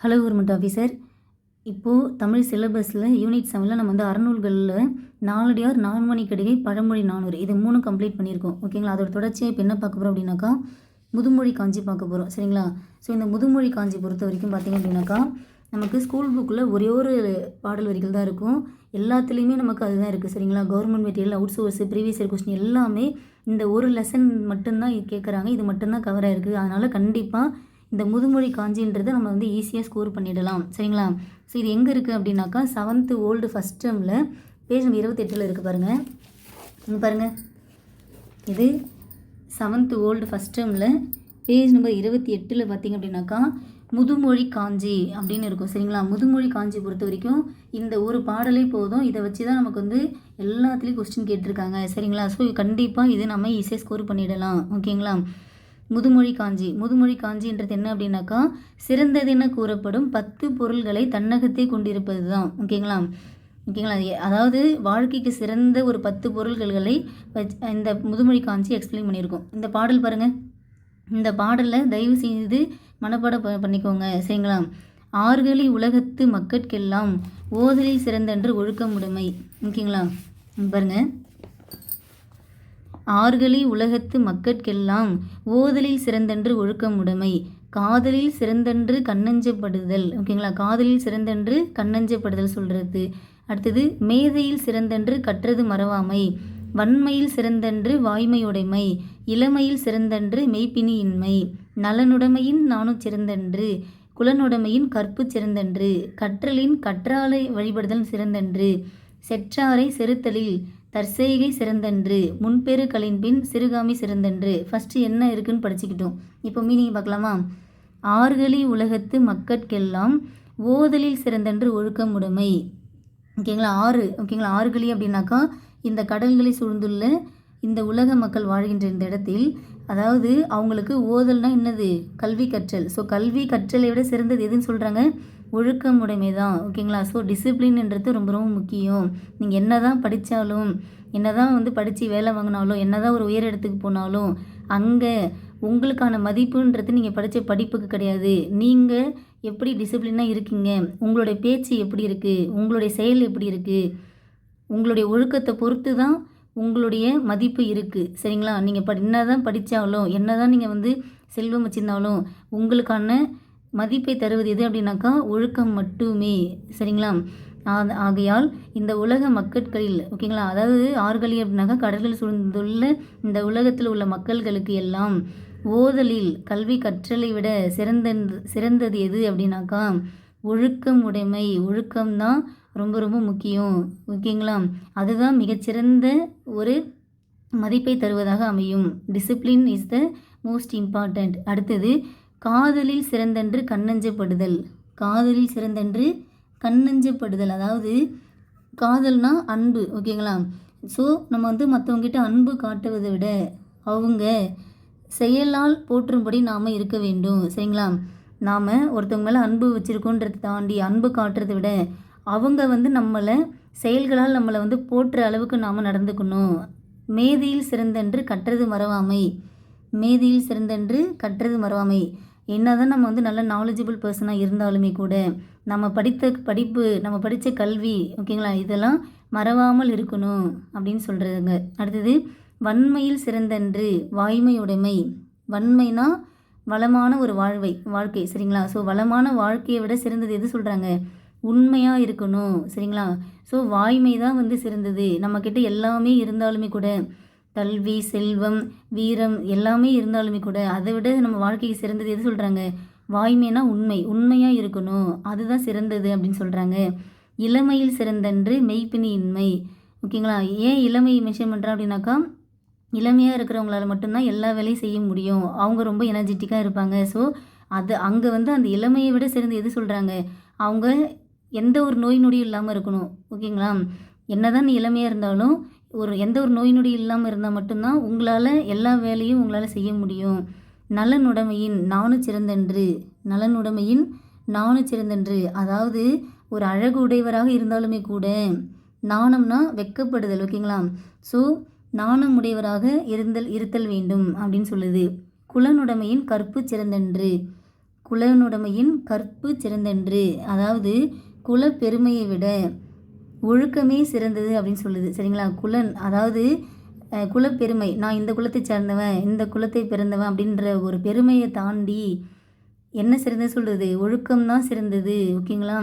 Hello government officer இப்போது தமிழ் சிலபஸில் unit செவனில் நம்ம வந்து அறநூல்களில் நாலடியார் நான்மணி கடிகை பழமொழி நானூறு. இது மூணும் கம்ப்ளீட் பண்ணியிருக்கோம். ஓகேங்களா அதோட தொடர்ச்சியாக இப்போ என்ன பார்க்க போகிறோம் அப்படின்னாக்கா முதுமொழி காஞ்சி பார்க்க போகிறோம் சரிங்களா? ஸோ இந்த முதுமொழி காஞ்சி பொறுத்த வரைக்கும் பார்த்தீங்க அப்படின்னாக்கா நமக்கு ஸ்கூல் புக்கில் ஒரே ஒரு பாடல் வரிகள் தான் இருக்கும். எல்லாத்துலேயுமே நமக்கு அதுதான் இருக்குது சரிங்களா? Government material out source previous year question எல்லாமே இந்த ஒரு லெசன் மட்டும்தான் கேட்குறாங்க இது மட்டும்தான் கவர் ஆயிருக்கு அதனால் கண்டிப்பாக இந்த முதுமொழி காஞ்சின்றதை நம்ம வந்து ஈஸியாக ஸ்கோர் பண்ணிடலாம். சரிங்களா? ஸோ இது எங்கே இருக்குது அப்படின்னாக்கா செவன்த்து ஓல்டு ஃபஸ்ட் டேர்மில் பேஜ் நம்பர் இருபத்தெட்டில் இருக்குது பாருங்கள் இங்கே பாருங்கள் இது செவன்த்து ஓல்டு ஃபஸ்ட் டேர்மில் பேஜ் நம்பர் இருபத்தி எட்டில் பார்த்தீங்க அப்படின்னாக்கா முதுமொழி காஞ்சி அப்படின்னு இருக்கும். சரிங்களா? முதுமொழி காஞ்சி பொறுத்த வரைக்கும் இந்த ஒரு பாடலே போதும். இதை வச்சு தான் நமக்கு வந்து எல்லாத்துலேயும் கொஸ்டின் கேட்டிருக்காங்க. சரிங்களா? ஸோ கண்டிப்பாக இது நம்ம ஈஸியாக ஸ்கோர் பண்ணிடலாம். ஓகேங்களா முதுமொழி காஞ்சி. முதுமொழி காஞ்சின்றது என்ன அப்படின்னாக்கா சிறந்ததென கூறப்படும் பத்து பொருள்களை தன்னகத்தே கொண்டிருப்பது தான் ஓகேங்களா? ஓகேங்களா? எ- அதாவது வாழ்க்கைக்கு சிறந்த ஒரு பத்து பொருள்களை வச்- இந்த முதுமொழி காஞ்சி எக்ஸ்பிளைன் பண்ணியிருக்கோம். இந்த பாடல் பாருங்கள் இந்த பாடலில் தயவு செய்து மனப்பாடம் ப- பண்ணிக்கோங்க. சரிங்களா? ஆறுகளி உலகத்து மக்கட்கெல்லாம் ஓதலில் சிறந்தன்று ஒழுக்கமுடைமை. ஓகேங்களா? பாருங்கள் பாருங்க உலகத்து மக்கட்கெல்லாம் ஓதலில் சிறந்தென்று ஒழுக்கமுடைமை. காதலில் சிறந்தன்று கண்ணஞ்சப்படுதல். ஓகேங்களா? காதலில் சிறந்தன்று கண்ணஞ்சப்படுதல் சொல்கிறது அடுத்தது மேதையில் சிறந்தன்று கற்றது மறவாமை. வன்மையில் சிறந்தன்று வாய்மையுடைமை. இளமையில் சிறந்தன்று மெய்ப்பினியின்மை நலனுடைமையின் நானும் சிறந்தன்று. குலனுடைமையின் கற்பு சிறந்தன்று. கற்றலின் கற்றாலை வழிபடுதல் சிறந்தன்று. செற்றாரை செருத்தலில் தற்செய்கை சிறந்தன்று முன்பெரு கலின்பின் சிறுகாமி சிறந்தன்று. ஃபஸ்ட்டு என்ன இருக்குன்னு படிச்சுக்கிட்டோம். இப்போ மீனிங் பார்க்கலாமா? ஆறுகளி உலகத்து மக்கட்கெல்லாம் ஓதலில் சிறந்தன்று ஒழுக்கமுடைமை ஓகேங்களா ஆறு. ஓகேங்களா ஆறுகளி அப்படின்னாக்கா இந்த கடல்களை சூழ்ந்துள்ள இந்த உலக மக்கள் வாழ்கின்ற இந்த இடத்தில் அதாவது அவங்களுக்கு ஓதல்னா என்னது? கல்வி கற்றல். ஸோ கல்வி கற்றலை விட சிறந்தது எதுன்னு சொல்கிறாங்க ஒழுக்கமுடைமை தான் ஓகேங்களா ஸோ டிசிப்ளின்ன்றது ரொம்ப ரொம்ப முக்கியம். நீங்கள் என்ன தான் படித்தாலும் என்ன தான் வந்து படித்து வேலை வாங்கினாலும் என்ன தான் ஒரு உயர் இடத்துக்கு போனாலும் அங்கே உங்களுக்கான மதிப்புன்றது நீங்கள் படித்த படிப்புக்கு கிடையாது. நீங்கள் எப்படி டிசிப்ளினாக இருக்கீங்க? உங்களுடைய பேச்சு எப்படி இருக்குது உங்களுடைய செயல் எப்படி இருக்குது உங்களுடைய ஒழுக்கத்தை பொறுத்து தான் உங்களுடைய மதிப்பு இருக்குது சரிங்களா? நீங்கள் படி என்ன தான் படித்தாலும் என்ன தான் நீங்கள் வந்து செல்வம் வச்சுருந்தாலும் உங்களுக்கான மதிப்பை தருவது எது அப்படின்னாக்கா ஒழுக்கம் மட்டுமே. சரிங்களா? ஆகையால் இந்த உலக மக்கட்களில் ஓகேங்களா? அதாவது ஆறுகளி அப்படின்னாக்கா கடலில் சூழ்ந்துள்ள இந்த உலகத்தில் உள்ள மக்கள்களுக்கு எல்லாம் ஓதலில் கல்வி கற்றலை விட சிறந்த சிறந்தது எது அப்படின்னாக்கா ஒழுக்கம் உடைமை. ஒழுக்கம்தான் ரொம்ப ரொம்ப முக்கியம். ஓகேங்களா? அதுதான் மிகச்சிறந்த ஒரு மதிப்பை தருவதாக அமையும். Discipline is the most important அடுத்தது காதலில் சிறந்தன்று கண்ணஞ்சப்படுதல். காதலில் சிறந்தன்று கண்ணஞ்சப்படுதல். அதாவது காதல்னா அன்பு ஓகேங்களா? ஸோ நம்ம வந்து மற்றவங்ககிட்ட அன்பு காட்டுவதை விட அவங்க செயலால் போற்றும்படி நாம் இருக்க வேண்டும் சரிங்களா? நாம் ஒருத்தவங்க மேலே அன்பு வச்சுருக்கோன்றதை தாண்டி அன்பு காட்டுறதை விட அவங்க வந்து நம்மளை செயல்களால் நம்மளை வந்து போற்றுற அளவுக்கு நாம் நடந்துக்கணும். மேதியில் சிறந்தன்று கற்றது மறவாமை. மேதியில் சிறந்தன்று கற்றது மறவாமை. என்னதான் நம்ம வந்து நல்ல நாலேஜபிள் பர்சனாக இருந்தாலுமே கூட நம்ம படித்த படிப்பு நம்ம படித்த கல்வி ஓகேங்களா இதெல்லாம் மறவாமல் இருக்கணும் அப்படின்னு சொல்கிறாங்க அடுத்தது வன்மையில் சிறந்தன்று வாய்மையுடைமை. வன்மைனா வளமான ஒரு வாழ்வை வாழ்க்கை சரிங்களா? ஸோ வளமான வாழ்க்கையை விட சிறந்தது எது சொல்கிறாங்க உண்மையாக இருக்கணும் சரிங்களா? ஸோ வாய்மை தான் வந்து சிறந்தது. நம்மக்கிட்ட எல்லாமே இருந்தாலுமே கூட கல்வி செல்வம் வீரம் எல்லாமே இருந்தாலுமே கூட அதை விட நம்ம வாழ்க்கைக்கு சிறந்தது எது சொல்கிறாங்க வாய்மைனா உண்மை. உண்மையாக இருக்கணும். அதுதான் சிறந்தது அப்படின்னு சொல்கிறாங்க இளமையில் சிறந்தன்று மெய்ப்பினியின்மை ஓகேங்களா? ஏன் இளமையை மென்ஷன் பண்ணுறேன் அப்படின்னாக்கா இளமையாக இருக்கிறவங்களால மட்டும்தான் எல்லா வேலையும் செய்ய முடியும். அவங்க ரொம்ப எனர்ஜெட்டிக்காக இருப்பாங்க. ஸோ அது அங்கே வந்து அந்த இளமையை விட சிறந்து எது சொல்கிறாங்க அவங்க எந்த ஒரு நோய் நொடியும் இல்லாமல் இருக்கணும். ஓகேங்களா? என்னதான் நீ இளமையாக இருந்தாலும் ஒரு எந்த ஒரு நோய் நொடி இல்லாமல் இருந்தால் மட்டும்தான் உங்களால் எல்லா வேலையும் உங்களால் செய்ய முடியும். நலனுடைமையின் நானு சிறந்தன்று நலனுடைமையின் நானு சிறந்தன்று. அதாவது ஒரு அழகு உடையவராக இருந்தாலுமே கூட நாணம்னா வெட்கப்படுதல் ஓகேங்களா? ஸோ நாணம் உடையவராக இருந்தல் இருத்தல் வேண்டும் அப்படின்னு சொல்லுது. குலனுடைமையின் கற்பு சிறந்தன்று. குலனுடைமையின் கற்பு சிறந்தன்று. அதாவது குல பெருமையை விட ஒழுக்கமே சிறந்தது அப்படின்னு சொல்லுது. சரிங்களா? குலன் அதாவது குலப்பெருமை. நான் இந்த குலத்தை சேர்ந்தவன் இந்த குலத்தை பிறந்தவன் அப்படின்ற ஒரு பெருமையை தாண்டி என்ன சிறந்தது சொல்கிறது ஒழுக்கம் தான் சிறந்தது. ஓகேங்களா?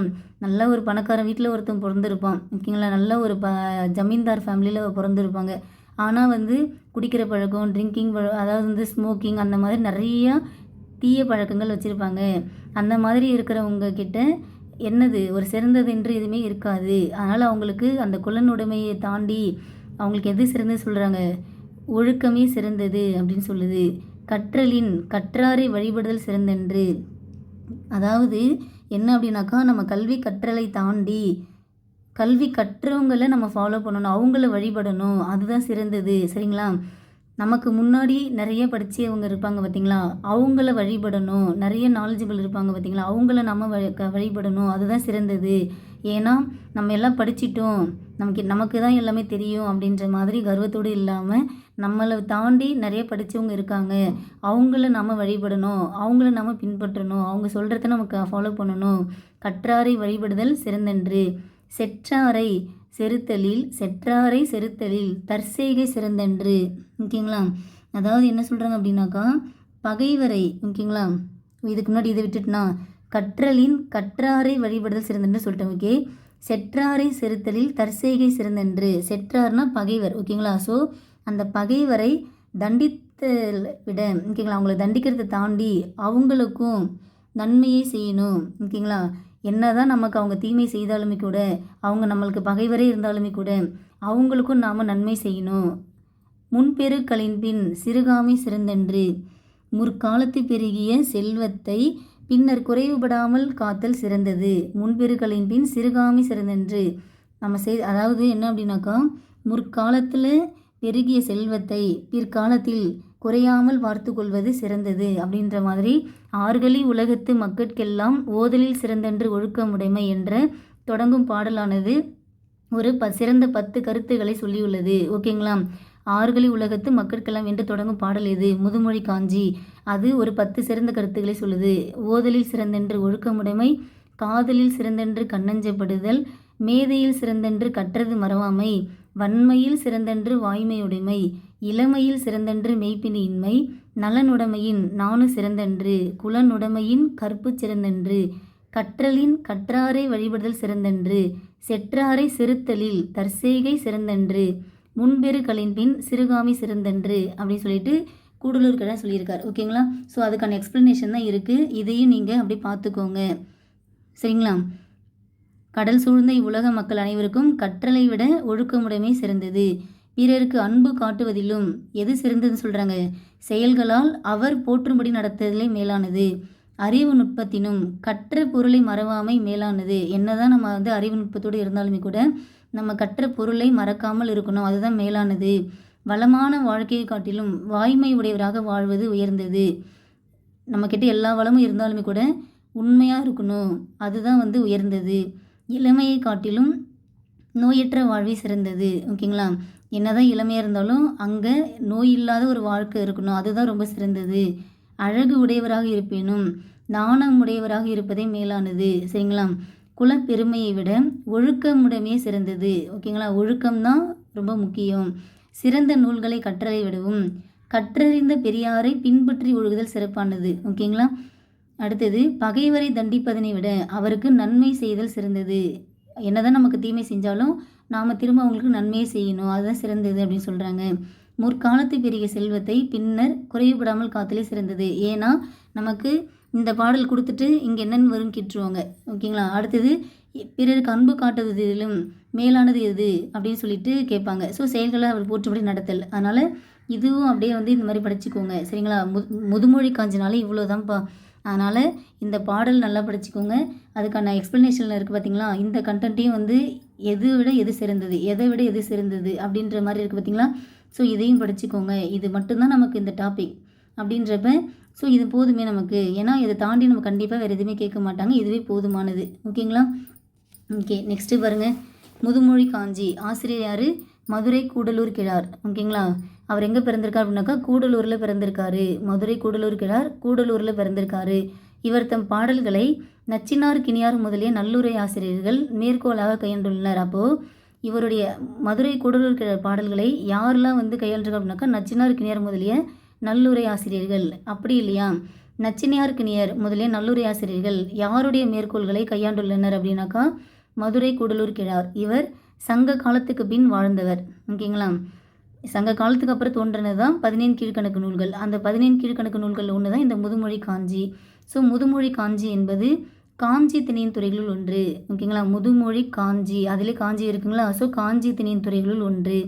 நல்ல ஒரு பணக்காரன் வீட்டில் ஒருத்தன் பிறந்திருப்பான். ஓகேங்களா? நல்ல ஒரு ப ஜமீன்தார் ஃபேமிலியில் பிறந்திருப்பாங்க. ஆனால் வந்து குடிக்கிற பழக்கம் ட்ரிங்கிங் அதாவது வந்து ஸ்மோக்கிங் அந்த மாதிரி நிறையா தீய பழக்கங்கள் வச்சுருப்பாங்க. அந்த மாதிரி இருக்கிறவங்க கிட்ட என்னது? ஒரு சிறந்தது என்று எதுவுமே இருக்காது. அதனால் அவங்களுக்கு அந்த குலனுடைமையை தாண்டி அவங்களுக்கு எது சிறந்தது சொல்கிறாங்க ஒழுக்கமே சிறந்தது அப்படின்னு சொல்லுது. கற்றலின் கற்றாரை வழிபடுதல் சிறந்தென்று. அதாவது என்ன அப்படின்னாக்கா நம்ம கல்வி கற்றலை தாண்டி கல்வி கற்றவங்களை நம்ம ஃபாலோ பண்ணணும். அவங்கள வழிபடணும். அதுதான் சிறந்தது. சரிங்களா? நமக்கு முன்னாடி நிறைய படித்தவங்க இருப்பாங்க பார்த்தீங்களா அவங்கள வழிபடணும். நிறைய நாலேஜபிள் இருப்பாங்க பார்த்தீங்களா அவங்கள நம்ம க வழிபடணும். அதுதான் சிறந்தது. ஏன்னா நம்ம எல்லாம் படிச்சிட்டோம். நமக்கு நமக்கு தான் எல்லாமே தெரியும் அப்படின்ற மாதிரி கர்வத்தோடு இல்லாமல் நம்மளை தாண்டி நிறைய படித்தவங்க இருக்காங்க. அவங்கள நம்ம வழிபடணும். அவங்கள நம்ம பின்பற்றணும். அவங்க சொல்கிறத நமக்கு ஃபாலோ பண்ணணும். கற்றாரை வழிபடுதல் சிறந்தன்று. செற்றாரை செருத்தலில் செற்றாரை செருத்தலில் தற்செய்கை சிறந்தன்று. ஓகேங்களா? அதாவது என்ன சொல்கிறாங்க அப்படின்னாக்கா பகைவரை ஓகேங்களா? இதுக்கு முன்னாடி இதை விட்டுட்டுனா கற்றலின் கற்றாரை வழிபடுதல் சிறந்தன்று சொல்லிட்டேன் ஓகே? செற்றாரை செருத்தலில் தற்செய்கை சிறந்தன்று. செற்றார்னா பகைவர் ஓகேங்களா? ஸோ அந்த பகைவரை தண்டித்த விட ஓகேங்களா? அவங்கள தண்டிக்கிறதை தாண்டி அவங்களுக்கும் நன்மையை செய்யணும் ஓகேங்களா? என்னதான் நமக்கு அவங்க தீமை செய்தாலுமே கூட அவங்க நம்மளுக்கு பகைவரே இருந்தாலுமே கூட அவங்களுக்கும் நாம் நன்மை செய்யணும். முன்பெரு கலின்பின் சிறுகாமி சிறந்தன்று முற்காலத்து பெருகிய செல்வத்தை பின்னர் குறைவுபடாமல் காத்தல் சிறந்தது. முன்பெருக்களின் பின் சிறுகாமி சிறந்தன்று நம்ம செய் அதாவது என்ன அப்படின்னாக்கா முற்காலத்தில் பெருகிய செல்வத்தை பிற்காலத்தில் குறையாமல் பார்த்து கொள்வது சிறந்தது அப்படின்ற மாதிரி ஆறுகளி உலகத்து மக்கட்கெல்லாம் ஓதலில் சிறந்தென்று ஒழுக்கமுடைமை என்ற தொடங்கும் பாடலானது ஒரு ப சிறந்த பத்து கருத்துக்களை சொல்லியுள்ளது. ஓகேங்களா? ஆறுகளி உலகத்து மக்கட்கெல்லாம் என்று தொடங்கும் பாடல் எது? முதுமொழி காஞ்சி. அது ஒரு பத்து சிறந்த கருத்துக்களை சொல்லுது. ஓதலில் சிறந்தென்று ஒழுக்கமுடைமை காதலில் சிறந்தென்று கண்ணஞ்சப்படுதல் மேதையில் சிறந்தென்று கற்றது மறவாமை வன்மையில் சிறந்தென்று வாய்மையுடைமை இளமையில் சிறந்தென்று மெய்ப்பினியின்மை நலனுடைமையின் நானு சிறந்தன்று குலனுடைமையின் கற்பு சிறந்தன்று கற்றலின் கற்றாரை வழிபடுதல் சிறந்தன்று செற்றாரை சிறுத்தலில் தற்செய்கை சிறந்தன்று முன்பெரு கலின்பின் சிறுகாமி சிறந்தன்று அப்படின்னு சொல்லிட்டு கூடலூர் கடை சொல்லியிருக்கார். ஓகேங்களா? ஸோ அதுக்கான எக்ஸ்ப்ளனேஷன் தான் இருக்குது இதையும் நீங்கள் அப்படி பார்த்துக்கோங்க. சரிங்களா? கடல் சூழ்ந்த இவ்வுலக மக்கள் அனைவருக்கும் கற்றலை விட ஒழுக்கமுடைமை சிறந்தது. பிறருக்கு அன்பு காட்டுவதிலும் எது சிறந்ததுன்னு சொல்கிறாங்க செயல்களால் அவர் போற்றும்படி நடத்துதலே மேலானது. அறிவு நுட்பத்தினும் கற்ற பொருளை மறவாமை மேலானது. என்னதான் நம்ம வந்து அறிவு நுட்பத்தோடு இருந்தாலுமே கூட நம்ம கற்ற பொருளை மறக்காமல் இருக்கணும். அதுதான் மேலானது. வளமான வாழ்க்கையை காட்டிலும் வாய்மை உடையவராக வாழ்வது உயர்ந்தது. நம்மக்கிட்ட எல்லா வளமும் இருந்தாலுமே கூட உண்மையாக இருக்கணும். அதுதான் வந்து உயர்ந்தது. இளமையை காட்டிலும் நோயற்ற வாழ்வே சிறந்தது. ஓகேங்களா? என்னதான் இளமையாக இருந்தாலும் அங்கே நோய் இல்லாத ஒரு வாழ்க்கை இருக்கணும். அதுதான் ரொம்ப சிறந்தது. அழகு உடையவராக இருப்பினும் நாணம் உடையவராக இருப்பதே மேலானது. சரிங்களா? குலப்பெருமையை விட ஒழுக்கமுடமே சிறந்தது. ஓகேங்களா? ஒழுக்கம்தான் ரொம்ப முக்கியம். சிறந்த நூல்களை கற்றலை விடவும் கற்றறிந்த பெரியாரை பின்பற்றி ஒழுகுதல் சிறப்பானது. ஓகேங்களா? அடுத்தது பகைவரை தண்டிப்பதனை விட அவருக்கு நன்மை செய்தல் சிறந்தது. என்னதான் நமக்கு தீமை செஞ்சாலும் நாம் திரும்ப அவங்களுக்கு நன்மையை செய்யணும். அதுதான் சிறந்தது அப்படின்னு சொல்கிறாங்க முற்காலத்து பெரிய செல்வத்தை பின்னர் குறைவுபடாமல் காத்தலே சிறந்தது. ஏன்னா நமக்கு இந்த பாடல் கொடுத்துட்டு இங்கே என்னென்னு வரும் கிட்டுருவாங்க. ஓகேங்களா? அடுத்தது பிறருக்கு அன்பு காட்டுவதிலும் மேலானது எது அப்படின்னு சொல்லிட்டு கேட்பாங்க. ஸோ செயல்களை அவர் போற்றுபடி நடத்தல். அதனால் இதுவும் அப்படியே வந்து இந்த மாதிரி படிச்சுக்கோங்க. சரிங்களா? மு முதுமொழி காஞ்சினாலே இவ்வளோதான்ப்பா. அதனால் இந்த பாடல் நல்லா படிச்சுக்கோங்க. அதுக்கான எக்ஸ்ப்ளனேஷனில் இருக்குது பார்த்தீங்களா இந்த கண்டென்ட்டையும் வந்து எது விட எது சிறந்தது? எதை விட எது சிறந்தது? அப்படின்ற மாதிரி இருக்குது பார்த்தீங்களா ஸோ இதையும் படிச்சுக்கோங்க. இது மட்டும்தான் நமக்கு இந்த டாபிக் அப்படின்றப்ப ஸோ இது போதுமே நமக்கு. ஏன்னா இதை தாண்டி நம்ம கண்டிப்பாக வேறு எதுவுமே கேட்க மாட்டாங்க. இதுவே போதுமானது. ஓகேங்களா? ஓகே நெக்ஸ்ட்டு பாருங்கள் முதுமொழி காஞ்சி. ஆசிரியர் யார்? மதுரை கூடலூர் கிழார். ஓகேங்களா? அவர் எங்கே பிறந்திருக்கார் அப்படின்னாக்கா கூடலூரில் பிறந்திருக்காரு. மதுரை கூடலூர் கிழார் கூடலூரில் பிறந்திருக்காரு. இவர் தம் பாடல்களை நச்சினார் கிணியார் முதலிய நல்லுரை ஆசிரியர்கள் மேற்கோளாக கையாண்டுள்ளனர் அப்போது இவருடைய மதுரை கூடலூர் பாடல்களை யாரெல்லாம் வந்து கையாளுறாங்க அப்படின்னாக்கா நச்சினார் கிணியார் முதலிய நல்லுரை ஆசிரியர்கள். அப்படி இல்லையா? நச்சினியார் கிணியர் முதலிய நல்லுரை ஆசிரியர்கள் யாருடைய மேற்கோள்களை கையாண்டுள்ளனர் அப்படின்னாக்கா மதுரை கூடலூர் கிழார். இவர் சங்க காலத்துக்கு பின் வாழ்ந்தவர். ஓகேங்களா? சங்க காலத்துக்கு அப்புறம் தோன்றினது தான் பதினேழு கீழ்கணக்கு நூல்கள். அந்த பதினேழு கீழ்கணக்கு நூல்கள் ஒன்று தான் இந்த முதுமொழி காஞ்சி. ஸோ முதுமொழி காஞ்சி என்பது காஞ்சி திணையின் துறைகளுள் ஒன்று. ஓகேங்களா முதுமொழி காஞ்சி. அதிலே காஞ்சி இருக்குங்களா? ஸோ காஞ்சி திணையின் துறைகளுள் ஒன்று.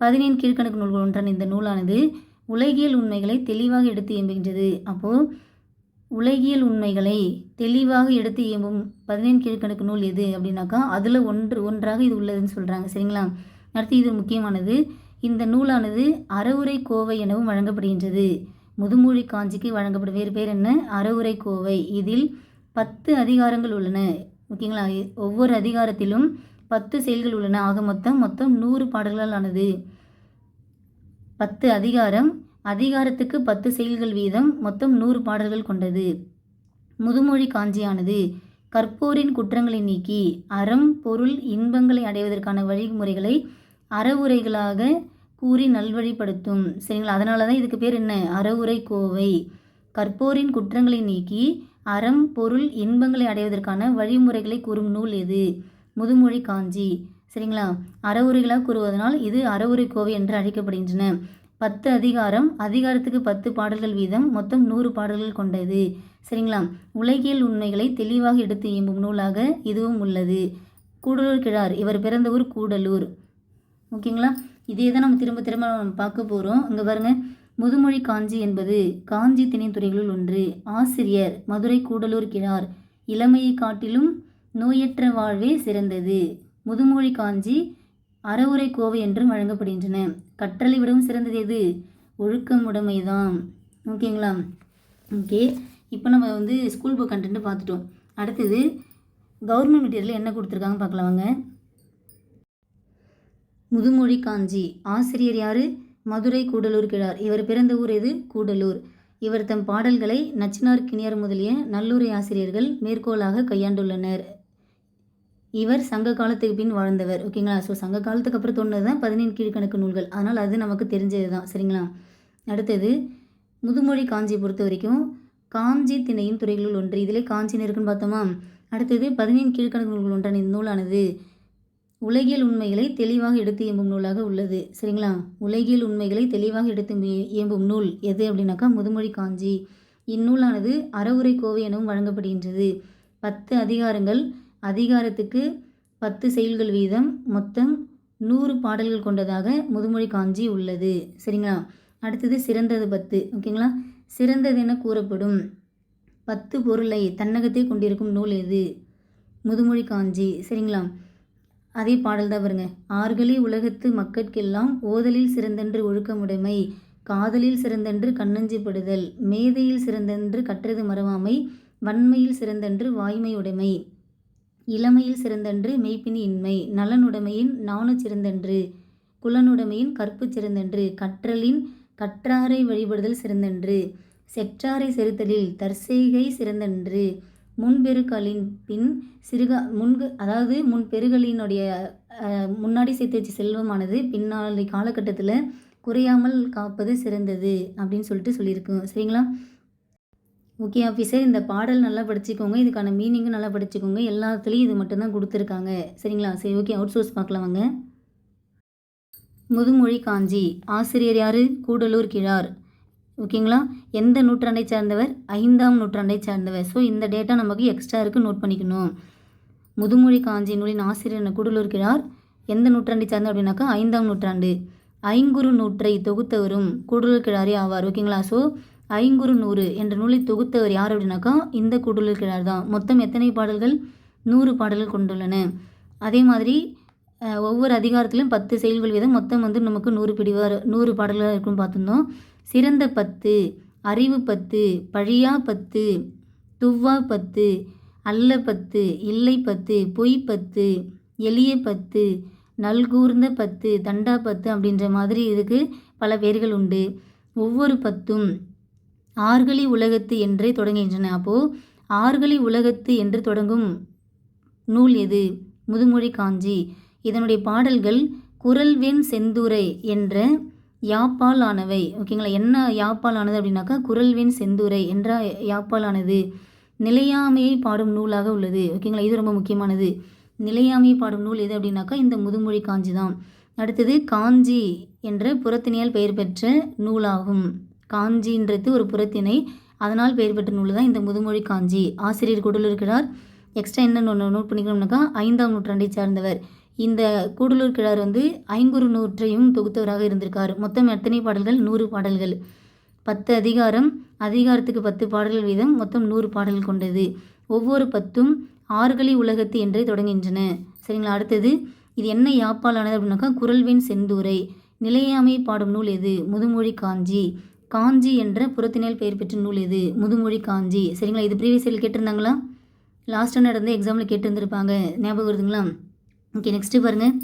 பதினேழு கீழ்கணக்கு நூல்கள் ஒன்றான இந்த நூலானது உலகியல் உண்மைகளை தெளிவாக எடுத்து இயம்புகின்றது. அப்போது உலகியல் உண்மைகளை தெளிவாக எடுத்து இயம்பும் பதினேழு கீழ்கணக்கு நூல் எது அப்படின்னாக்கா அதில் ஒன்று ஒன்றாக இது உள்ளதுன்னு சொல்கிறாங்க சரிங்களா? அடுத்து இது முக்கியமானது. இந்த நூலானது அறவுரை கோவை எனவும் வழங்கப்படுகின்றது. முதுமொழி காஞ்சிக்கு வழங்கப்படும் வேறு பேர் என்ன? அறவுரை கோவை. இதில் பத்து அதிகாரங்கள் உள்ளன. ஓகேங்களா? ஒவ்வொரு அதிகாரத்திலும் பத்து செயல்கள் உள்ளன. ஆக மொத்தம் மொத்தம் நூறு பாடல்களால் ஆனது. பத்து அதிகாரம். அதிகாரத்துக்கு பத்து செயல்கள் வீதம் மொத்தம் நூறு பாடல்கள் கொண்டது. முதுமொழி காஞ்சியானது. கற்போரின் குற்றங்களை நீக்கி அறம் பொருள் இன்பங்களை அடைவதற்கான வழிமுறைகளை அறவுரைகளாக கூறி நல்வழிப்படுத்தும். சரிங்களா? அதனால தான் இதுக்கு பேர் என்ன? அறவுரை கோவை. கற்போரின் குற்றங்களை நீக்கி அறம் பொருள் இன்பங்களை அடைவதற்கான வழிமுறைகளை கூறும் நூல் எது? முதுமொழி காஞ்சி. சரிங்களா? அறவுரைகளாக கூறுவதனால் இது அறவுரை கோவை என்று அழைக்கப்படுகின்றன. பத்து அதிகாரம் அதிகாரத்துக்கு பத்து பாடல்கள் வீதம் மொத்தம் நூறு பாடல்கள் கொண்டது. சரிங்களா? உலகியல் உண்மைகளை தெளிவாக எடுத்து இயம்பும் நூலாக இதுவும் உள்ளது. கூடலூர் கிழார் இவர் பிறந்த ஊர் கூடலூர். ஓகேங்களா? இதே தான் நம்ம திரும்ப திரும்ப பார்க்க போகிறோம் இங்கே பாருங்கள் முதுமொழி காஞ்சி என்பது காஞ்சி திணைத்துறைகளுள் ஒன்று. ஆசிரியர் மதுரை கூடலூர் கிழார். இளமையை காட்டிலும் நோயற்ற வாழ்வே சிறந்தது. முதுமொழி காஞ்சி அறவுரை கோவை என்றும் வழங்கப்படுகின்றன. கற்றலை விடவும் சிறந்தது எது? ஒழுக்கமுடைமைதான் ஓகேங்களா? ஓகே. இப்போ நம்ம வந்து ஸ்கூல் புக் கண்டென்ட் பார்த்துட்டோம். அடுத்தது கவர்மெண்ட் மெட்டீரியல் என்ன கொடுத்துருக்காங்க பார்க்கலாம் வாங்க. முதுமொழி காஞ்சி. ஆசிரியர் யாரு? மதுரை கூடலூர் கிழார். இவர் பிறந்த ஊர் எது? கூடலூர். இவர் தம் பாடல்களை நச்சினார் கிணியார் முதலிய நல்லுரை ஆசிரியர்கள் மேற்கோளாக கையாண்டுள்ளனர். இவர் சங்க காலத்துக்கு பின் வாழ்ந்தவர். ஓகேங்களா? ஸோ சங்க காலத்துக்கு அப்புறம் தோணுது தான் பதினேழு கீழ்கணக்கு நூல்கள். அதனால் அது நமக்கு தெரிஞ்சது தான் சரிங்களா? அடுத்தது முதுமொழி காஞ்சியை பொறுத்த வரைக்கும் காஞ்சி திணையின் துறைகளுள் ஒன்று. இதிலே காஞ்சின்னு இருக்குன்னு பார்த்தோமா? அடுத்தது பதினேழு கீழ்கணக்கு நூல்கள் ஒன்றான இந்த நூலானது உலகியல் உண்மைகளை தெளிவாக எடுத்து இயம்பும் நூலாக உள்ளது. சரிங்களா? உலகியல் உண்மைகளை தெளிவாக எடுத்து இயம்பும் நூல் எது அப்படின்னாக்கா முதுமொழி காஞ்சி. இந்நூலானது அறவுரை கோவை எனவும் வழங்கப்படுகின்றது. பத்து அதிகாரங்கள் அதிகாரத்துக்கு பத்து செயல்கள் வீதம் மொத்தம் நூறு பாடல்கள் கொண்டதாக முதுமொழி காஞ்சி உள்ளது. சரிங்களா? அடுத்தது சிறந்தது பத்து. ஓகேங்களா? சிறந்தது என கூறப்படும் பத்து பொருளை தன்னகத்தை கொண்டிருக்கும் நூல் எது? முதுமொழி காஞ்சி. சரிங்களா? அதே பாடல் தான் வருங்க. ஆர்களே உலகத்து மக்கட்கெல்லாம் ஓதலில் சிறந்தன்று ஒழுக்கமுடைமை காதலில் சிறந்தன்று கண்ணஞ்சிப்படுதல் மேதையில் சிறந்தன்று கற்றது மறவாமை வன்மையில் சிறந்தன்று வாய்மை உடைமை இளமையில் சிறந்தன்று மெய்ப்பினி இன்மை நலனுடைமையின் நாணு சிறந்தன்று குலனுடைமையின் கற்பு சிறந்தன்று கற்றலின் கற்றாரை வழிபடுதல் சிறந்தன்று செற்றாரை செருத்தலில் தற்செய்கை சிறந்தன்று முன்பெருக்களின் பின் சிறுகா முன்கு அதாவது முன் பெருகளினுடைய முன்னாடி சேர்த்து வச்ச செல்வமானது பின்னாடி காலகட்டத்தில் குறையாமல் காப்பது சிறந்தது அப்படின்னு சொல்லிட்டு சொல்லியிருக்கோம் சரிங்களா? ஓகே ஆஃபீஸர் இந்த பாடல் நல்லா படிச்சுக்கோங்க. இதுக்கான மீனிங்கும் நல்லா படிச்சுக்கோங்க. எல்லாத்துலேயும் இது மட்டும்தான் கொடுத்துருக்காங்க. சரிங்களா? சரி ஓகே அவுட் சோர்ஸ் பார்க்கலாம் வாங்க. முதுமொழி காஞ்சி. ஆசிரியர் யார்? கூடலூர் கிழார். ஓகேங்களா? எந்த நூற்றாண்டை சார்ந்தவர்? ஐந்தாம் நூற்றாண்டை சார்ந்தவர். ஸோ இந்த டேட்டா நமக்கு எக்ஸ்ட்ரா இருக்குது நோட் பண்ணிக்கணும். முதுமொழி காஞ்சி நூலின் ஆசிரியர் கூடலூர் கிழார். எந்த நூற்றாண்டை சார்ந்தவர் அப்படின்னாக்கா ஐந்தாம் நூற்றாண்டு. ஐங்குறு நூற்றை தொகுத்தவரும் கூடலூர் கிழாரே ஆவார் ஓகேங்களா? ஸோ ஐங்குறு நூறு என்ற நூலை தொகுத்தவர் யார் அப்படின்னாக்கா இந்த கூடலூர் கிழார் தான். மொத்தம் எத்தனை பாடல்கள்? நூறு பாடல்கள் கொண்டுள்ளன. அதே மாதிரி ஒவ்வொரு அதிகாரத்திலும் பத்து செயல்கள் வீதம் மொத்தம் வந்து நமக்கு நூறு பிடிவார் நூறு பாடல்களாக இருக்குன்னு பார்த்துருந்தோம். சிறந்த பத்து அறிவு பத்து பழியா பத்து துவ்வா பத்து அல்ல பத்து இல்லை பத்து பொய் பத்து எளிய பத்து நல்கூர்ந்த பத்து தண்டா பத்து அப்படின்ற மாதிரி இதுக்கு பல பேர்கள் உண்டு. ஒவ்வொரு பத்தும் ஆர்கலி உலகத்து என்றே தொடங்குகின்றன. அப்போது ஆர்கலி உலகத்து என்று தொடங்கும் நூல் எது? முதுமொழி காஞ்சி. இதனுடைய பாடல்கள் குரல்வெண் செந்துரை என்ற யாப்பால் ஆனவை ஓகேங்களா என்ன யாப்பால் ஆனது அப்படின்னாக்கா குரல்வெண் செந்துரை என்ற யாப்பால் ஆனது நிலையாமையை பாடும் நூலாக உள்ளது. ஓகேங்களா இது ரொம்ப முக்கியமானது. நிலையாமையை பாடும் நூல் எது அப்படின்னாக்கா இந்த முதுமொழி காஞ்சி தான். அடுத்தது காஞ்சி என்ற புறத்திணையால் பெயர் பெற்ற நூலாகும். காஞ்சின்றது ஒரு புறத்திணை அதனால் பெயர் பெற்ற நூல் தான் இந்த முதுமொழி காஞ்சி. ஆசிரியர் கொடுல் இருக்கிறார் எக்ஸ்ட்ரா என்ன ஒன்று நோட் பண்ணிக்கணும்னாக்கா ஐந்தாம் நூற்றாண்டை சார்ந்தவர். இந்த கூடலூர் கிழார் வந்து ஐங்குறு நூற்றையும் தொகுத்தவராக இருந்திருக்கார். மொத்தம் எத்தனை பாடல்கள்? நூறு பாடல்கள். பத்து அதிகாரம் அதிகாரத்துக்கு பத்து பாடல்கள் வீதம் மொத்தம் நூறு பாடல்கள் கொண்டது. ஒவ்வொரு பத்தும் ஆறுகளி உலகத்து என்றே தொடங்குகின்றன. சரிங்களா? அடுத்தது இது என்ன யாப்பாலானது அப்படின்னாக்கா குரல்வின் செந்தூரை. நிலையாமை பாடும் நூல் எது? முதுமொழி காஞ்சி. காஞ்சி என்ற புறத்தினால் பெயர் பெற்ற நூல் எது? முதுமொழி காஞ்சி. சரிங்களா? இது ப்ரீவியஸ் இயர் கேட்டிருந்தாங்களா? லாஸ்ட்டாக நடந்த எக்ஸாமில் கேட்டிருந்திருப்பாங்க. ஞாபகம் வருதுங்களா? ஓகே நெக்ஸ்ட்டு பாருங்கள்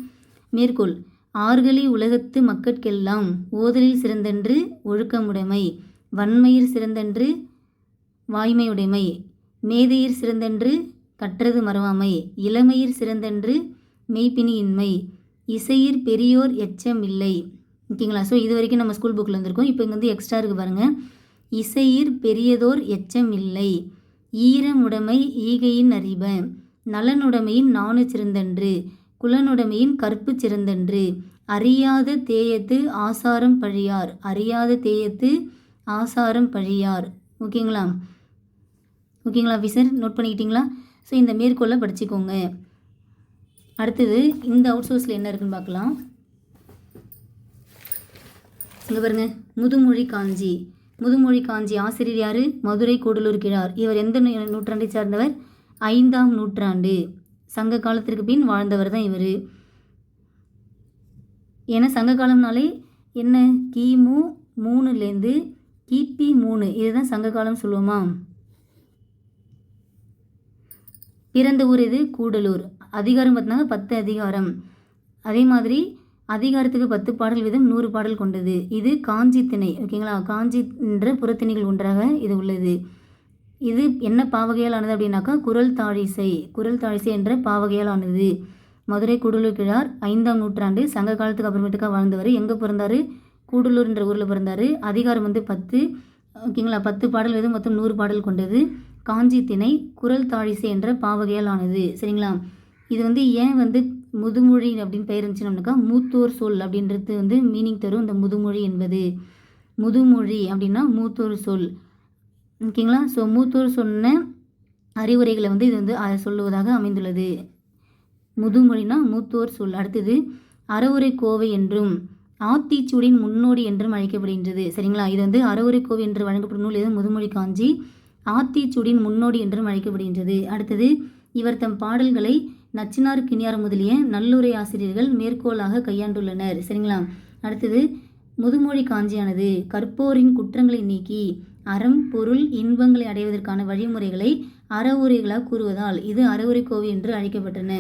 மேற்கோள் ஆர்களி உலகத்து மக்கட்கெல்லாம் ஓதலில் சிறந்தன்று ஒழுக்கமுடைமை வன்மையிற் சிறந்தன்று வாய்மையுடைமை மேதையிற் சிறந்தன்று கற்றது மறவாமை இளமையிற் சிறந்தன்று மெய்ப்பினியின்மை இசையிற் பெரியோர் எச்சம் இல்லை. ஓகேங்களா? ஸோ இது வரைக்கும் நம்ம ஸ்கூல் புக்கில் வந்திருக்கோம். இப்போ இங்கே வந்து எக்ஸ்ட்ரா இருக்குது பாருங்கள் இசையிற் பெரியதோர் எச்சம் இல்லை ஈரமுடைமை ஈகையின் அறிப நலனுடைமையின் நாணு சிறந்தன்று குலனுடைமையின் கற்பு சிறந்தன்று. அறியாத தேயத்து ஆசாரம் பழியார் அறியாத தேயத்து ஆசாரம் பழியார். ஓகேங்களா? ஓகேங்களா ஆஃபீஸர் நோட் பண்ணிக்கிட்டீங்களா? ஸோ இந்த மேற்கோளை படிச்சுக்கோங்க. அடுத்தது இந்த அவுட் சோர்ஸில் என்ன இருக்குன்னு பார்க்கலாம். இங்கே பாருங்க முதுமொழி காஞ்சி. முதுமொழி காஞ்சி ஆசிரியர் யார்? மதுரை கூடலூர் கிழார். இவர் எந்த நூ- நூற்றாண்டை சார்ந்தவர்? ஐந்தாம் நூற்றாண்டு. சங்க காலத்திற்கு பின் வாழ்ந்தவர் தான் இவர். ஏன்னா சங்க காலம்னாலே என்ன? கிமு மூணுலேருந்து கிபி மூணு. இதுதான் சங்க காலம் சொல்லுவோமா? பிறந்த ஊர் இது கூடலூர். அதிகாரம் பார்த்தினாங்க பத்து அதிகாரம். அதே மாதிரி அதிகாரத்துக்கு பத்து பாடல் வீதம் நூறு பாடல் கொண்டது. இது காஞ்சி திணை ஓகேங்களா? காஞ்சி என்ற புறத்திணைகள் ஒன்றாக இது உள்ளது. இது என்ன பாவகையால் ஆனது அப்படின்னாக்கா குரல் தாழிசை குரல் தாழிசை என்ற பாவகையால் ஆனது மதுரை கூடலூர் கிழார் ஐந்தாம் நூற்றாண்டு சங்க காலத்துக்கு அப்புறமேட்டுக்கா வாழ்ந்தவர். எங்கே பிறந்தாரு? கூடலூர் என்ற ஊரில் பிறந்தாரு. அதிகாரம் வந்து பத்து ஓகேங்களா? பத்து பாடல் வந்து மொத்தம் நூறு பாடல் கொண்டது. காஞ்சி திணை குரல் தாழிசை என்ற பாவகையால் ஆனது சரிங்களா? இது வந்து ஏன் வந்து முதுமொழி அப்படின்னு பெயர் இருந்துச்சுன்னாக்கா மூத்தோர் சொல் அப்படின்றது வந்து மீனிங் தரும். இந்த முதுமொழி என்பது. முதுமொழி அப்படின்னா மூத்தோர் சொல். ஓகேங்களா? ஸோ மூத்தோர் சொன்ன அறிவுரைகளை வந்து இது வந்து சொல்லுவதாக அமைந்துள்ளது. முதுமொழினா மூத்தோர் சொல். அடுத்தது அறவுரை கோவை என்றும் ஆத்திச்சூடின் முன்னோடி என்றும் அழைக்கப்படுகின்றது. சரிங்களா? இது வந்து அறவுரை கோவை என்று வழங்கப்படும் நூல். எது முதுமொழி காஞ்சி ஆத்திச்சூடின் முன்னோடி என்றும் அழைக்கப்படுகின்றது. அடுத்தது இவர் தம் பாடல்களை நச்சினார் கிணியார் முதலிய நல்லுரை ஆசிரியர்கள் மேற்கோளாக கையாண்டுள்ளனர். சரிங்களா? அடுத்தது முதுமொழி காஞ்சியானது கற்போரின் குற்றங்களை நீக்கி அறம் பொருள் இன்பங்களை அடைவதற்கான வழிமுறைகளை அறவுரைகளாக கூறுவதால் இது அறவுரை கோவை என்று அழைக்கப்பட்டன.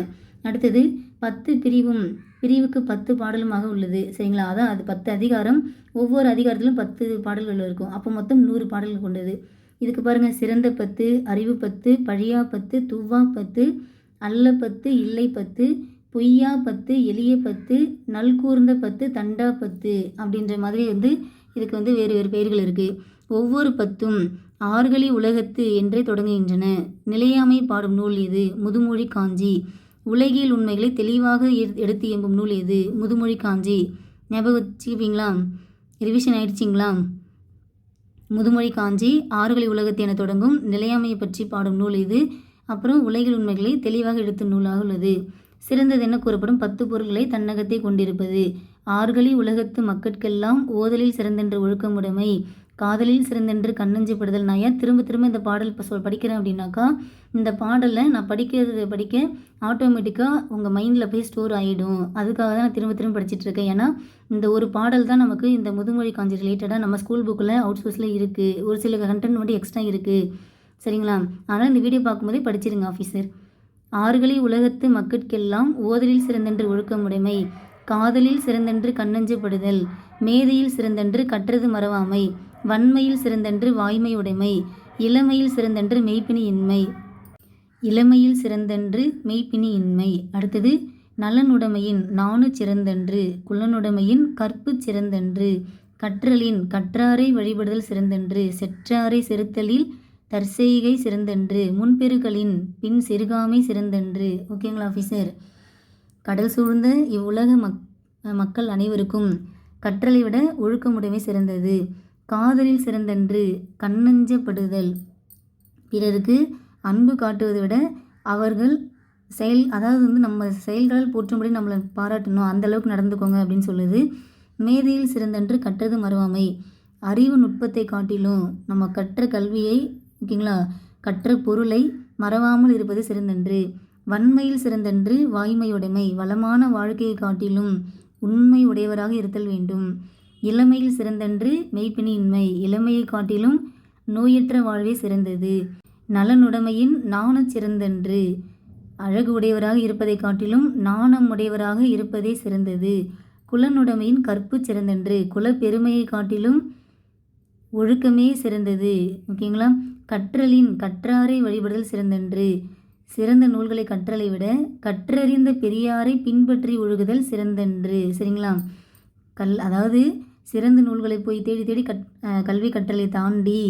அடுத்தது பத்து பிரிவும் பிரிவுக்கு பத்து பாடலுமாக உள்ளது. சரிங்களா? அதான் அது பத்து அதிகாரம். ஒவ்வொரு அதிகாரத்திலும் பத்து பாடல்கள் இருக்கும். அப்போ மொத்தம் நூறு பாடல்கள் கொண்டது. இதுக்கு பாருங்க சிறந்த பத்து அறிவு பத்து பழியா பத்து துவ்வா பத்து அல்ல பத்து இல்லை பத்து பொய்யா பத்து எளிய பத்து நல்கூர்ந்த பத்து தண்டா பத்து அப்படின்ற மாதிரி வந்து இதுக்கு வந்து வேறு வேறு பெயர்கள் இருக்குது ஒவ்வொரு பத்தும் ஆறுகளி உலகத்து என்றே தொடங்குகின்றன. நிலையாமை பாடும் நூல் எது? முதுமொழி காஞ்சி. உலகியல் உண்மைகளை தெளிவாக எடுத்து எம்பும் நூல் எது? முதுமொழி காஞ்சி. ஞாபகம் வச்சுக்குவீங்களா ரிவிஷன் ஆயிடுச்சிங்களா? முதுமொழி காஞ்சி ஆறுகளி உலகத்து என தொடங்கும் நிலையாமையை பற்றி பாடும் நூல் இது அப்புறம் உலகில் உண்மைகளை தெளிவாக எடுத்த நூலாக உள்ளது. சிறந்தது என கூறப்படும் பத்து பொருள்களை தன்னகத்தை கொண்டிருப்பது. ஆறுகளி உலகத்து மக்கட்கெல்லாம் ஓதலில் சிறந்தென்ற ஒழுக்கமுடைமை. காதலில் சிறந்தென்று கண்ணஞ்சிப்படுதல் நான் ஏன் திரும்ப திரும்ப இந்த பாடல் இப்போ சொல் படிக்கிறேன் அப்படின்னாக்கா இந்த பாடலை நான் படிக்கிறது படிக்க ஆட்டோமேட்டிக்காக உங்கள் மைண்டில் போய் ஸ்டோர் ஆகிடும் அதுக்காக தான் நான் திரும்ப திரும்ப படிச்சிட்டு இருக்கேன். ஏன்னா இந்த ஒரு பாடல் தான் நமக்கு இந்த முதுமொழி காஞ்சி ரிலேட்டடாக நம்ம ஸ்கூல் புக்கில் அவுட் சோர்ஸில் இருக்குது ஒரு சில கண்டென்ட் மட்டும் எக்ஸ்ட்ரா இருக்குது சரிங்களா? அதனால் இந்த வீடியோ பார்க்கும்போதே படிச்சிருங்க ஆஃபீஸர் ஆறுகளி உலகத்து மக்கட்கெல்லாம் ஓதலில் சிறந்தென்று ஒழுக்கமுடைமை. காதலில் சிறந்தென்று கண்ணஞ்சப்படுதல் மேதையில் சிறந்தென்று கற்றது மறவாமை. வன்மையில் சிறந்தன்று வாய்மையுடைமை இளமையில் சிறந்தன்று மெய்ப்பினி இன்மை. இளமையில் சிறந்தன்று மெய்ப்பினி இன்மை. அடுத்தது நலனுடைமையின் நாணு சிறந்தன்று குலனுடைமையின் கற்பு சிறந்தன்று கற்றலின் கற்றாரை வழிபடுதல் சிறந்தன்று செற்றாரை செருத்தலில் தற்செய்கை சிறந்தன்று முன்பெருகளின் பின் செருகாமை சிறந்தன்று. ஓகேங்களா ஆஃபீஸர் கடல் சூழ்ந்த இவ்வுலக மக் மக்கள் அனைவருக்கும் கற்றலை விட ஒழுக்கமுடைமை சிறந்தது. காதலில் சிறந்தன்று கண்ணஞ்சப்படுதல். பிறருக்கு அன்பு காட்டுவதை விட அவர்கள் செயல் அதாவது வந்து நம்ம செயல்களால் போற்றும்படி நம்மளை பாராட்டணும். அந்த அளவுக்கு நடந்துக்கோங்க அப்படின்னு சொல்லுது. மேதையில் சிறந்தன்று கற்றது மறவாமை. அறிவு நுட்பத்தை காட்டிலும் நம்ம கற்ற கல்வியை ஓகேங்களா கற்ற பொருளை மறவாமல் இருப்பது சிறந்தன்று. வன்மையில் சிறந்தன்று வாய்மையுடைமை. வளமான வாழ்க்கையை காட்டிலும் உண்மை உடையவராக இருத்தல் வேண்டும். இளமையில் சிறந்தன்று மெய்ப்பினியின்மை இளமையை காட்டிலும் நோயற்ற வாழ்வே சிறந்தது. நலனுடைமையின் நாணச் சிறந்தன்று. அழகு உடையவராக இருப்பதை காட்டிலும் நாணம் உடையவராக இருப்பதே சிறந்தது. குலனுடைமையின் கற்பு சிறந்தன்று. குலப்பெருமையை காட்டிலும் ஒழுக்கமே சிறந்தது. ஓகேங்களா? கற்றலின் கற்றாரை வழிபடுதல் சிறந்தன்று. சிறந்த நூல்களை கற்றலை விட கற்றறிந்த பெரியாரை பின்பற்றி ஒழுகுதல் சிறந்தன்று. சரிங்களா? கல் அதாவது சிறந்த நூல்களை போய் தேடி தேடி கட் கல்வி கற்றலை தாண்டி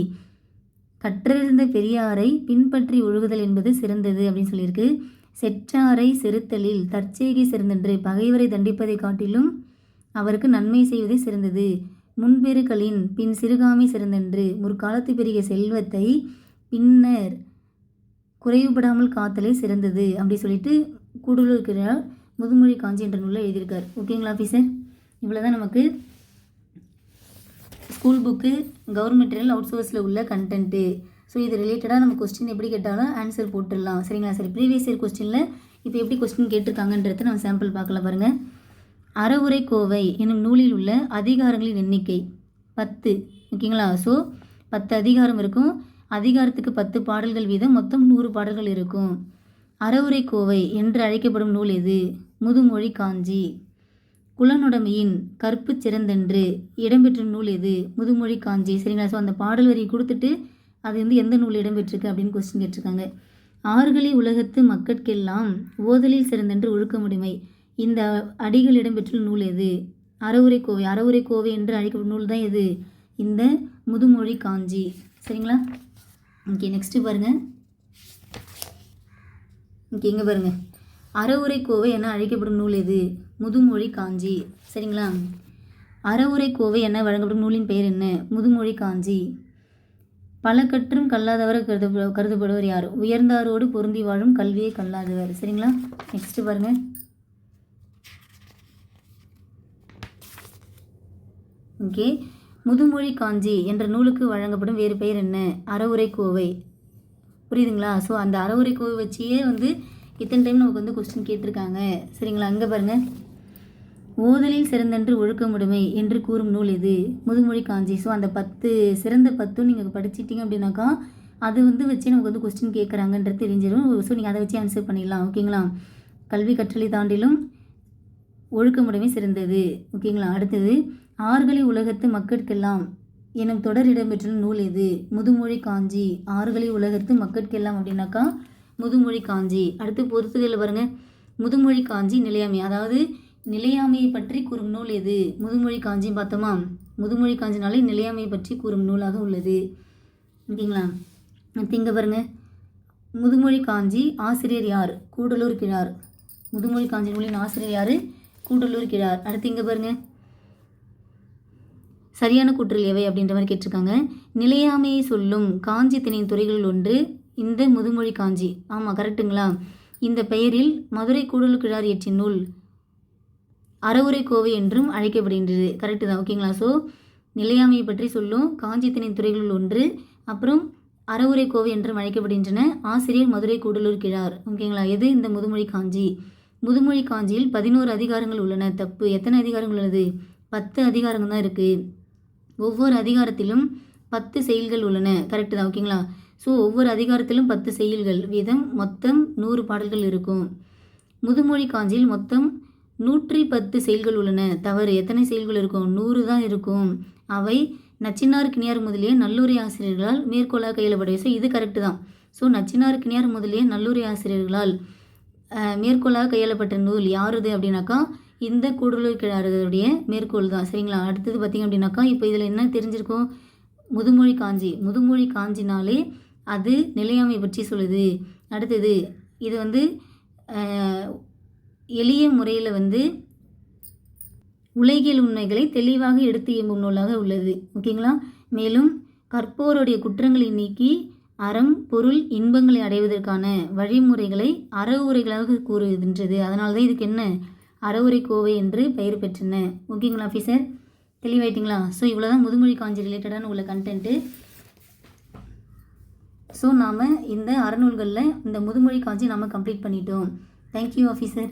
கற்றறிந்த பெரியாரை பின்பற்றி ஒழுகுதல் என்பது சிறந்தது அப்படின்னு சொல்லியிருக்கு. செற்றாரை செருத்தலில் தற்செய்கை சிறந்தென்று பகைவரை தண்டிப்பதை காட்டிலும் அவருக்கு நன்மை செய்வதே சிறந்தது. முன்பெருக்களின் பின் சிறுகாமை சிறந்தென்று முற்காலத்து பெரிய செல்வத்தை பின்னர் குறைவுபடாமல் காத்தலே சிறந்தது அப்படி சொல்லிட்டு கூடலூர் இருக்கிறார் முதுமொழி காஞ்சி என்ற நூலில் எழுதியிருக்கார். ஓகேங்களா ஆஃபீஸர் இவ்வளோ தான் நமக்கு. School book government material out சோர்ஸில் உள்ள கண்டென்ட்டு ஸோ இது ரிலேட்டடாக நம்ம கொஸ்டின் எப்படி கேட்டாலும் ஆன்சர் போட்டுடலாம். சரிங்களா சரி? ப்ரீவியஸ் இயர் கொஸ்டினில் இப்போ எப்படி கொஸ்டின் கேட்டிருக்காங்கன்றத நம்ம சாம்பிள் பார்க்கலாம் பாருங்கள் அறவுரை கோவை என்னும் நூலில் உள்ள அதிகாரங்களின் எண்ணிக்கை பத்து. ஓகேங்களா? ஸோ பத்து அதிகாரம் இருக்கும். அதிகாரத்துக்கு பத்து பாடல்கள் வீதம் மொத்தம் நூறு பாடல்கள் இருக்கும். அறவுரை கோவை என்று அழைக்கப்படும் நூல் எது? முதுமொழி காஞ்சி. குலனுடைமையின் கற்பு சிறந்தென்று இடம்பெற்ற நூல் எது? முதுமொழி காஞ்சி. சரிங்களா? ஸோ அந்த பாடல் வரி கொடுத்துட்டு அது வந்து எந்த நூல் இடம்பெற்றிருக்கு அப்படின்னு கொஸ்டின் கேட்டிருக்காங்க. ஆறுகளி உலகத்து மக்கட்கெல்லாம் ஓதலில் சிறந்தென்று ஒழுக்கமுடைமை. இந்த அடிகள் இடம்பெற்றுள்ள நூல் எது? அறவுரை கோவை. அறவுரை கோவை என்று அழைக்கப்படும் நூல் தான் எது? இந்த முதுமொழி காஞ்சி. சரிங்களா? ஓகே நெக்ஸ்ட்டு பாருங்கள் ஓகே இங்கே பாருங்கள் அறவுரை கோவை என அழைக்கப்படும் நூல் எது? முதுமொழி காஞ்சி. சரிங்களா? அறவுரை கோவை என்ன வழங்கப்படும்? நூலின் பெயர் என்ன? முதுமொழி காஞ்சி. பல கற்றும் கல்லாதவர் கருத கருதப்படுவர் யார்? உயர்ந்தாரோடு பொருந்தி வாழும் கல்வியை கல்லாதவர். சரிங்களா? நெக்ஸ்ட் பாருங்க. ஓகே முதுமொழி காஞ்சி என்ற நூலுக்கு வழங்கப்படும் வேறு பெயர் என்ன? அறவுரை கோவை. புரியுதுங்களா? ஸோ அந்த அறவுரை கோவை வச்சியே வந்து இத்தனை டைம் நமக்கு வந்து கொஸ்டின் கேட்டிருக்காங்க. சரிங்களா? அங்கே பாருங்கள் ஓதலில் சிறந்தென்று ஒழுக்கமுடைமை என்று கூறும் நூல் இது. முதுமொழி காஞ்சி. ஸோ அந்த பத்து சிறந்த பத்தும் நீங்கள் படிச்சிட்டிங்க அப்படின்னாக்கா அது வந்து வச்சு நமக்கு வந்து கொஸ்டின் கேட்குறாங்கன்றது தெரிஞ்சிடும் ஸோ நீங்கள் அதை வச்சு ஆன்சர் பண்ணிடலாம். ஓகேங்களா கல்வி கற்றலை தாண்டிலும் ஒழுக்கமுடைமை சிறந்தது. ஓகேங்களா அடுத்தது ஆறுகளை உலகத்து மக்கட்கெல்லாம் எனும் தொடர் இடம்பெற்றுள்ள நூல் எது முதுமொழி காஞ்சி. ஆறுகளை உலகத்து மக்கட்கெல்லாம் அப்படின்னாக்கா முதுமொழி காஞ்சி. அடுத்து பொறுத்துகளில் பாருங்கள் முதுமொழி காஞ்சி நிலையாமை. அதாவது நிலையாமையை பற்றி கூறும் நூல் எது? முதுமொழி காஞ்சின்னு பார்த்தோமா? முதுமொழி காஞ்சினாலே நிலையாமையை பற்றி கூறும் நூலாக உள்ளது. ஓகேங்களா? திங்க பாருங்க. முதுமொழி காஞ்சி ஆசிரியர் யார்? கூடலூர் கிழார். முதுமொழி காஞ்சி நூலின் ஆசிரியர் யார்? கூடலூர் கிழார். அடுத்து இங்கே பாருங்க. சரியான கூற்றல் எவை அப்படின்ற மாதிரி கேட்டிருக்காங்க. நிலையாமையை சொல்லும் காஞ்சி திணையின் துறைகளில் ஒன்று இந்த முதுமொழி காஞ்சி. ஆமாம் கரெக்ட்டுங்களா இந்த பெயரில் மதுரை கூடலூர் கிழார் இயற்றிய நூல் அறவுரை கோவை என்றும் அழைக்கப்படுகின்றது. கரெக்டு தான். ஓகேங்களா ஸோ நிலையாமையை பற்றி சொல்லும். காஞ்சி திணை துறைகளில் ஒன்று. அப்புறம் அறவுரை கோவை என்றும் அழைக்கப்படுகின்றன. ஆசிரியர் மதுரை கூடலூர் கிழார். ஓகேங்களா எது இந்த முதுமொழி காஞ்சி? முதுமொழி காஞ்சியில் பதினோரு அதிகாரங்கள் உள்ளன. தப்பு. எத்தனை அதிகாரங்கள் உள்ளது? பத்து அதிகாரங்கள் தான் இருக்குது ஒவ்வொரு அதிகாரத்திலும் பத்து செயல்கள் உள்ளன. கரெக்டு தான். ஓகேங்களா ஸோ ஒவ்வொரு அதிகாரத்திலும் பத்து செயல்கள். வீதம் மொத்தம் நூறு பாடல்கள் இருக்கும். முதுமொழி காஞ்சியில் மொத்தம் நூற்றி பத்து செயல்கள் உள்ளன. தவறு. எத்தனை செயல்கள் இருக்கும்? நூறு தான் இருக்கும். அவை நச்சினார் கிணியார் முதலிய நல்லுரை ஆசிரியர்களால் மேற்கோளாக கையிலப்படவே ஸோ இது கரெக்டு தான். ஸோ நச்சினார் கிணியார் முதலிய நல்லுரை ஆசிரியர்களால் மேற்கோளாக கையாளப்பட்ட நூல் யாருது அப்படின்னாக்கா இந்த கூடுதல் கிழாருடைய மேற்கோள் தான். சரிங்களா? அடுத்தது பார்த்திங்க அப்படின்னாக்கா இப்போ இதில் என்ன தெரிஞ்சிருக்கும்? முதுமொழி காஞ்சி. முதுமொழி காஞ்சினாலே அது நிலையாமை பற்றி சொல்லுது. அடுத்தது இது வந்து எளிய முறையில் வந்து உலகியல் உண்மைகளை தெளிவாக எடுத்து இயம்பும் நூலாக உள்ளது. ஓகேங்களா? மேலும் கற்போருடைய குற்றங்களை நீக்கி அறம் பொருள் இன்பங்களை அடைவதற்கான வழிமுறைகளை அறவுரைகளாக கூறுகின்றது. அதனால தான் இதுக்கு என்ன? அறவுரை கோவை என்று பெயர் பெற்றன. ஓகேங்களா ஆஃபீஸர் தெளிவாயிட்டிங்களா? ஸோ இவ்வளோ தான் முதுமொழி காஞ்சி ரிலேட்டடான உள்ள கண்டென்ட்டு ஸோ நாம் இந்த அறநூல்களில் இந்த முதுமொழி காஞ்சி நாம் கம்ப்ளீட் பண்ணிட்டோம். Thank you officer